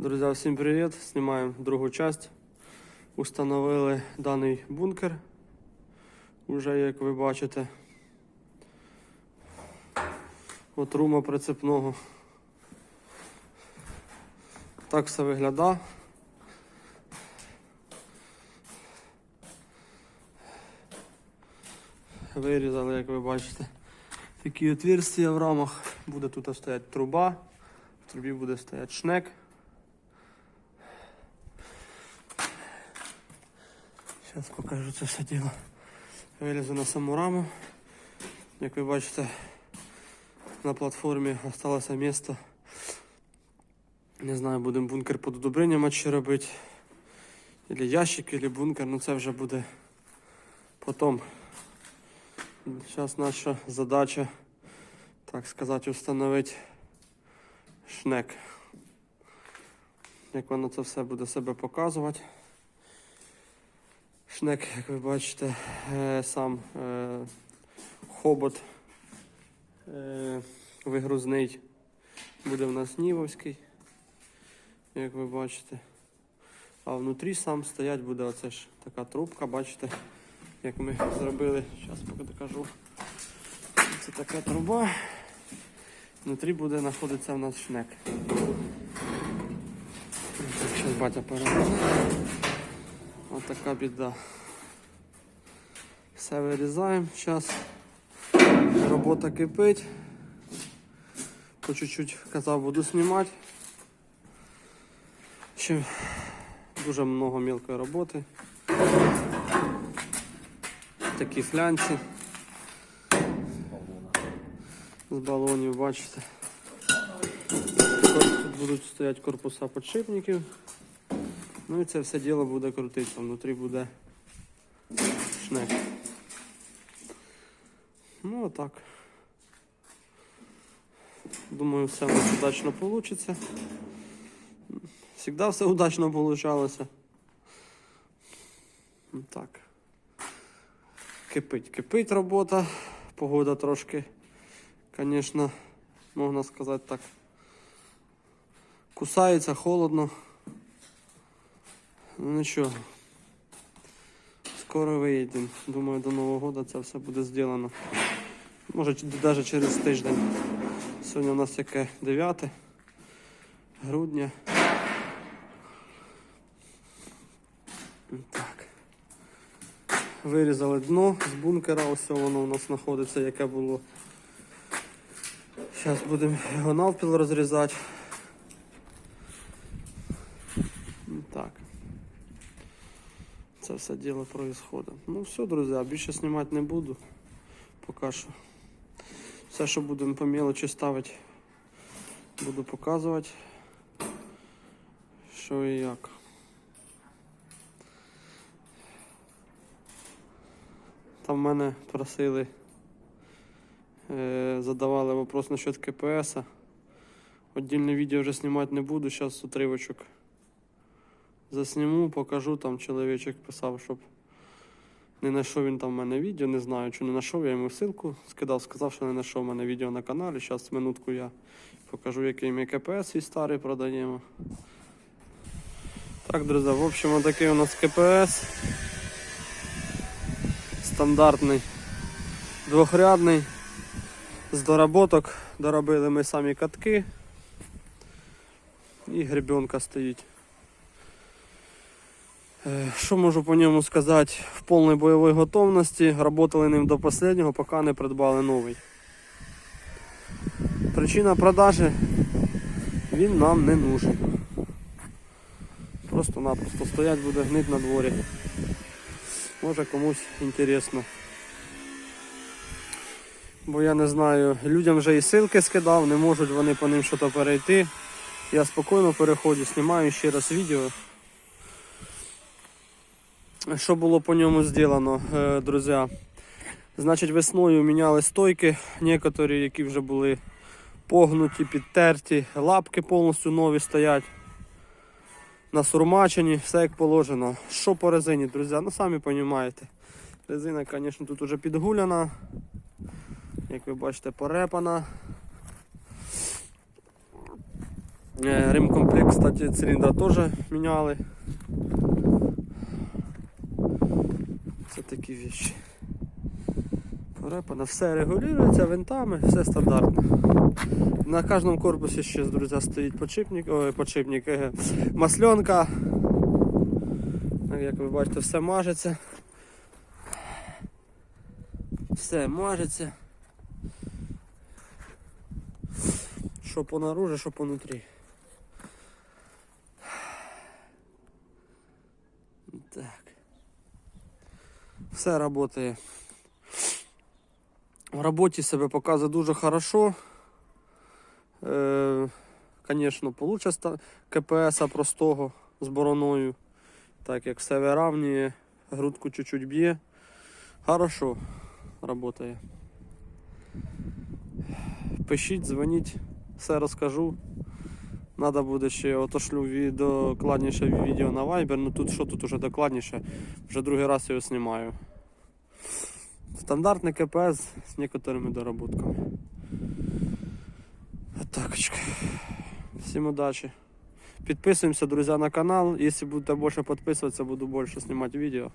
Друзі, всім привіт! Знімаємо другу часть. Установили даний бункер. Уже як ви бачите. От рума прицепного. Так все виглядає. Вирізали, як ви бачите, такі отверстия в рамах. Буде тут стояти труба, в трубі буде стояти шнек. Зараз покажу це все діло. Вилізу на саму раму. Як ви бачите, на платформі залишилося місце. Не знаю, будемо бункер під удобренням чи робити. Или ящик, или бункер, ну це вже буде потім. Зараз наша задача, так сказати, встановити шнек. Як воно це все буде себе показувати. Шнек, як ви бачите, е, сам е, хобот е, вигрузний буде в нас нівовський, як ви бачите. А внутрі сам стоять буде оце ж така трубка, бачите, як ми зробили. Зараз покажу. Це така труба. Внутрі буде знаходитися в нас шнек. Зараз батя переверне. Така біда. Все вирізаємо. Зараз робота кипить. По чуть-чуть казав, буду знімати. Ще дуже много мілкої роботи. Такі флянці. З балонів, бачите. Тут будуть стояти корпуса подшипників. Ну і це все діло буде крутитися, внутрі буде шнек. Ну отак. Думаю, все у нас удачно вийде. Всегда все удачно получалося. Ну, Так. Кипить, кипить робота. Погода трошки, звісно, можна сказати так. Кусається, холодно. Ну нічого. Скоро виїдемо. Думаю, до Нового року це все буде зроблено. Може навіть через тиждень. Сьогодні у нас яке 9 грудня. Так. Вирізали дно з бункера, ось воно у нас знаходиться, яке було. Зараз будемо його навпіл розрізати. Так. Це все діло происходит. Ну все, друзі, більше знімати не буду. Поки що. Все, що будемо по мелочі ставити, буду показувати. Що і як. Там мене просили, е, задавали вопрос насчет КПС. Отдільне відео вже знімати не буду, зараз утривочок засніму, покажу. Там чоловічок писав, щоб не знайшов він там в мене відео, не знаю, чи не знайшов, я йому ссылку скидав, сказав, що не знайшов в мене відео на каналі. Зараз минутку я покажу, який ми КПС свій старий продаємо. Так, друзі, в общем, такий у нас КПС. Стандартний, двохрядний. З доработок доробили ми самі катки. І гребенка стоїть. Е, Що можу по ньому сказати? В повній бойовій готовності. Работали ним до останнього, поки не придбали новий. Причина продажі він нам не нужен. Просто-напросто стоять буде гнить на дворі. Може комусь інтересно. Бо я не знаю, людям вже і ссылки скидав, не можуть вони по ним щось перейти. Я спокійно переходжу, знімаю ще раз відео. Що було по ньому зроблено, е, друзі? Значить, весною міняли стойки, некоторі, які вже були погнуті, підтерті, лапки повністю нові стоять. Насурмачені, все як положено. Що по резині, друзі? Ну самі розумієте. Резина, звісно, тут вже підгуляна. Як ви бачите, порепана. Е, Ремкомплект, кстати, циліндра теж міняли. Це такі вещи. Порепано, все регулюється винтами, все стандартно. На кожному корпусі ще, друзі, стоїть подшипник, ой, подшипник, масленка. Як ви бачите, все мажеться. Все мажеться. Що по наружі, що по внутрі. Так. Все працює. В роботі себе показує дуже хорошо. Е, Звісно, получше КПС простого з бороною. Так як все виравнює, грудку чуть-чуть б'є. Хорошо працює. Пишіть, дзвоніть, все розкажу. Надо буде ще отошлю докладніше відео на Viber, ну тут що тут уже докладніше, вже другий раз його знімаю. Стандартний КПС з некоторими доработками. Атакочка. Всім удачі. Підписуємося, друзі, на канал. Якщо будете більше підписуватися, буду більше знімати відео.